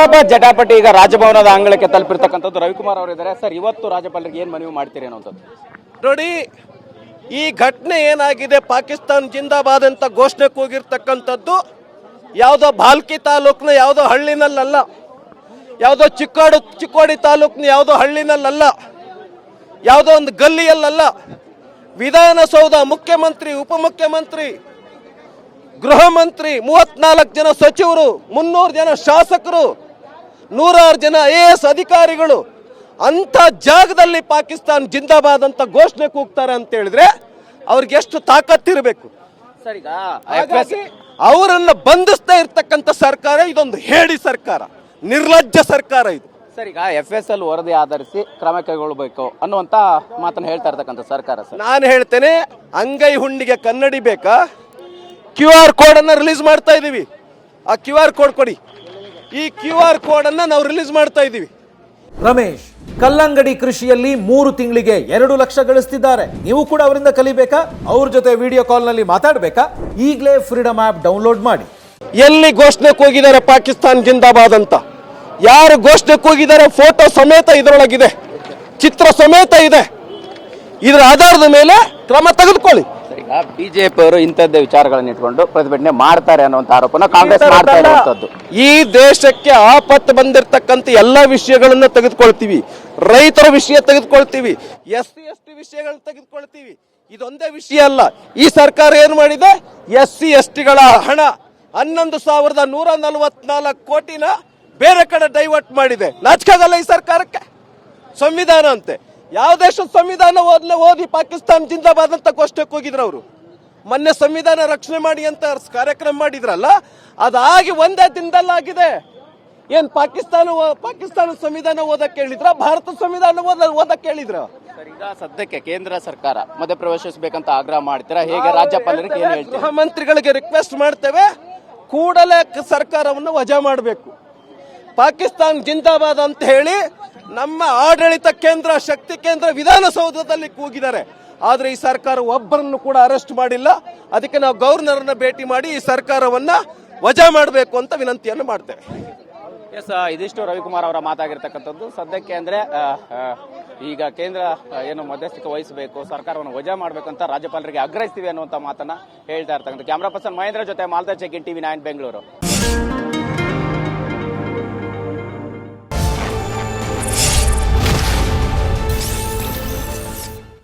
ಜಿಂದಾಬಾದ್ ಜಟಾಪಟಿ ಈಗ ರಾಜಭವನದ ಅಂಗಳಕ್ಕೆ ತಲುಪಿರ್ತಕ್ಕಂಥದ್ದು ರವಿಕುಮಾರ್ ಅವರು ಇದ್ದಾರೆ ಸರ್, ಇವತ್ತು ರಾಜ್ಯಪಾಲರಿಗೆ ಏನು ಮನವಿ ಮಾಡ್ತೀರಿ ಅನ್ನೋಂಥದ್ದು ನೋಡಿ, ಈ ಘಟನೆ ಏನಾಗಿದೆ, ಪಾಕಿಸ್ತಾನ್ ಜಿಂದಾಬಾದ್ ಅಂತ ಘೋಷಣೆ ಕೂಗಿರ್ತಕ್ಕಂಥದ್ದು ಯಾವುದೋ ಭಾಲ್ಕಿ ತಾಲೂಕ್ನ ಯಾವುದೋ ಹಳ್ಳಿನಲ್ಲಲ್ಲ, ಯಾವುದೋ ಚಿಕ್ಕೋಡು, ಚಿಕ್ಕೋಡಿ ತಾಲೂಕ್ನ ಯಾವುದೋ ಹಳ್ಳಿನಲ್ಲಲ್ಲ, ಯಾವುದೋ ಒಂದು ಗಲ್ಲಿಯಲ್ಲಲ್ಲ, ವಿಧಾನಸೌಧ ಮುಖ್ಯಮಂತ್ರಿ, ಉಪಮುಖ್ಯಮಂತ್ರಿ ಗೃಹ ಮಂತ್ರಿ ಮೂವತ್ನಾಲ್ಕು ಜನ ಸಚಿವರು, ಮುನ್ನೂರು ಜನ ಶಾಸಕರು ನೂರಾರು ಜನ ಐ ಎಸ್ ಅಧಿಕಾರಿಗಳು ಅಂಥ ಜಾಗದಲ್ಲಿ ಪಾಕಿಸ್ತಾನ್ ಜಿಂದಾಬಾದ್ ಅಂತ ಘೋಷಣೆ ಕೂಗ್ತಾರೆ ಅಂತ ಹೇಳಿದ್ರೆ ಅವ್ರಿಗೆ ಎಷ್ಟು ತಾಕತ್ತಿರಬೇಕು? ಅವರನ್ನ ಬಂಧಿಸ್ತಾ ಇರ್ತಕ್ಕಂಥ ಸರ್ಕಾರ ಇದೊಂದು ಹೇಡಿ ಸರ್ಕಾರ ನಿರ್ಲಜ್ಜ ಸರ್ಕಾರ ಇದು. ಸರಿ ಎಫ್ ಎಸ್ ಎಲ್ ವರದಿ ಆಧರಿಸಿ ಕ್ರಮ ಕೈಗೊಳ್ಳಬೇಕು ಅನ್ನುವಂತ ಮಾತನ್ನು ಹೇಳ್ತಾ ಇರ್ತಕ್ಕಂಥ ಸರ್ಕಾರ ಸರ್. ನಾನು ಹೇಳ್ತೇನೆ ಅಂಗೈ ಹುಂಡಿಗೆ ಕನ್ನಡಿ ಬೇಕಾ? ಕ್ಯೂ ಆರ್ ಕೋಡ್ ಅನ್ನ ರಿಲೀಸ್ ಮಾಡ್ತಾ ಇದೀವಿ. ಆ ಕ್ಯೂ ಆರ್ ಕೋಡ್ ಕೊಡಿ. ಈ ಕ್ಯೂ ಆರ್ ಕೋಡ್ ಅನ್ನ ನಾವು ರಿಲೀಸ್ ಮಾಡ್ತಾ ಇದ್ದೀವಿ. ರಮೇಶ್ ಕಲ್ಲಂಗಡಿ ಕೃಷಿಯಲ್ಲಿ ಮೂರು ತಿಂಗಳಿಗೆ ಎರಡು ಲಕ್ಷ ಗಳಿಸ್ತಿದ್ದಾರೆ. ನೀವು ಕೂಡ ಅವರಿಂದ ಕಲಿಬೇಕಾ? ಅವ್ರ ಜೊತೆ ವಿಡಿಯೋ ಕಾಲ್ನಲ್ಲಿ ಮಾತಾಡಬೇಕಾ? ಈಗಲೇ ಫ್ರೀಡಮ್ ಆ್ಯಪ್ ಡೌನ್ಲೋಡ್ ಮಾಡಿ. ಎಲ್ಲಿ ಘೋಷಣೆ ಹೋಗಿದ್ದಾರೆ ಪಾಕಿಸ್ತಾನ್ ಜಿಂದಾಬಾದ್ ಅಂತ? ಯಾರು ಘೋಷಣೆ ಕೂಗಿದ್ದಾರೆ ಫೋಟೋ ಸಮೇತ ಇದರೊಳಗಿದೆ. ಚಿತ್ರ ಸಮೇತ ಇದೆ. ಇದರ ಆಧಾರದ ಮೇಲೆ ಕ್ರಮ ತೆಗೆದುಕೊಳ್ಳಿ. ಈಗ ಬಿಜೆಪಿ ಅವರು ಇಂಥದ್ದೇ ವಿಚಾರಗಳನ್ನು ಇಟ್ಕೊಂಡು ಪ್ರತಿಭಟನೆ ಮಾಡ್ತಾರೆ ಅನ್ನುವಂತ ಆರೋಪನ ಕಾಂಗ್ರೆಸ್ ಮಾಡ್ತಾ ಇರುವಂತದ್ದು ಈ ದೇಶಕ್ಕೆ ಆಪತ್ತು ಬಂದಿರತಕ್ಕಂತ ಎಲ್ಲ ವಿಷಯಗಳನ್ನ ತೆಗೆದುಕೊಳ್ತೀವಿ. ರೈತರ ವಿಷಯ ತೆಗೆದುಕೊಳ್ತೀವಿ. ಎಸ್ ಸಿ ಎಸ್ ಟಿ ವಿಷಯಗಳನ್ನ ತೆಗೆದುಕೊಳ್ತೀವಿ. ಇದೊಂದೇ ವಿಷಯ ಅಲ್ಲ. ಈ ಸರ್ಕಾರ ಏನು ಮಾಡಿದೆ? ಎಸ್ ಸಿ ಎಸ್ ಟಿಗಳ ಹಣ ಹನ್ನೊಂದು ಸಾವಿರದ ನೂರ ನಲವತ್ನಾಲ್ಕು ಕೋಟಿನ ಬೇರೆ ಕಡೆ ಡೈವರ್ಟ್ ಮಾಡಿದೆ. ನಾಚಿಕಾಗಲ್ಲ ಈ ಸರ್ಕಾರಕ್ಕೆ? ಸಂವಿಧಾನ ಅಂತೆ. ಯಾವ ದೇಶದ ಸಂವಿಧಾನ ಓದ್ಲೆ ಓದಿ ಪಾಕಿಸ್ತಾನ ಜಿಂದಾಬಾದ್ ಅಂತ ಘೋಷಣೆ ಹೋಗಿದ್ರು ಅವರು? ಮೊನ್ನೆ ಸಂವಿಧಾನ ರಕ್ಷಣೆ ಮಾಡಿ ಅಂತ ಕಾರ್ಯಕ್ರಮ ಮಾಡಿದ್ರಲ್ಲ ಅದಾಗಿ ಒಂದೇ ದಿನದಲ್ಲಾಗಿದೆ. ಏನ್ ಪಾಕಿಸ್ತಾನ ಪಾಕಿಸ್ತಾನ ಸಂವಿಧಾನ ಓದಕ್ಕೆ ಹೇಳಿದ್ರ ಭಾರತ ಸಂವಿಧಾನ ಓದ ಓದಕ್ ಹೇಳಿದ್ರ? ಈಗ ಸದ್ಯಕ್ಕೆ ಕೇಂದ್ರ ಸರ್ಕಾರ ಮಧ್ಯಪ್ರವೇಶಿಸಬೇಕಂತ ಆಗ್ರಹ ಮಾಡ್ತೀರಾ? ಹೇಗೆ ರಾಜ್ಯಪಾಲರಿಗೆ ಏನು ಹೇಳ್ತೀರಾ? ಗೃಹ ಮಂತ್ರಿಗಳಿಗೆ ರಿಕ್ವೆಸ್ಟ್ ಮಾಡ್ತೇವೆ ಕೂಡಲೇ ಸರ್ಕಾರವನ್ನು ವಜಾ ಮಾಡಬೇಕು. ಪಾಕಿಸ್ತಾನ ಜಿಂದಾಬಾದ್ ಅಂತ ಹೇಳಿ ನಮ್ಮ ಆಡಳಿತ ಕೇಂದ್ರ, ಶಕ್ತಿ ಕೇಂದ್ರ ವಿಧಾನಸೌಧದಲ್ಲಿ ಕೂಗಿದ್ದಾರೆ. ಆದ್ರೆ ಈ ಸರ್ಕಾರ ಒಬ್ಬರನ್ನು ಕೂಡ ಅರೆಸ್ಟ್ ಮಾಡಿಲ್ಲ. ಅದಕ್ಕೆ ನಾವು ಗವರ್ನರನ್ನ ಭೇಟಿ ಮಾಡಿ ಈ ಸರ್ಕಾರವನ್ನ ವಜಾ ಮಾಡಬೇಕು ಅಂತ ವಿನಂತಿಯನ್ನು ಮಾಡ್ತೇವೆ. ಎಸ್ ಇದಿಷ್ಟು ರವಿಕುಮಾರ್ ಅವರ ಮಾತಾಗಿರ್ತಕ್ಕಂಥದ್ದು. ಸದ್ಯಕ್ಕೆ ಅಂದ್ರೆ ಈಗ ಕೇಂದ್ರ ಏನು ಮಧ್ಯಸ್ಥಿಕೆ ವಹಿಸಬೇಕು, ಸರ್ಕಾರವನ್ನು ವಜಾ ಮಾಡಬೇಕಂತ ರಾಜ್ಯಪಾಲರಿಗೆ ಆಗ್ರಹಿಸ್ತೀವಿ ಅನ್ನುವಂತ ಮಾತನ್ನ ಹೇಳ್ತಾ ಇರ್ತಕ್ಕಂಥ ಕ್ಯಾಮ್ರಾ ಪರ್ಸನ್ ಮಹೇಂದ್ರ ಜೊತೆ ಮಾಲ್ತಾ check in TV nine Bengaluru.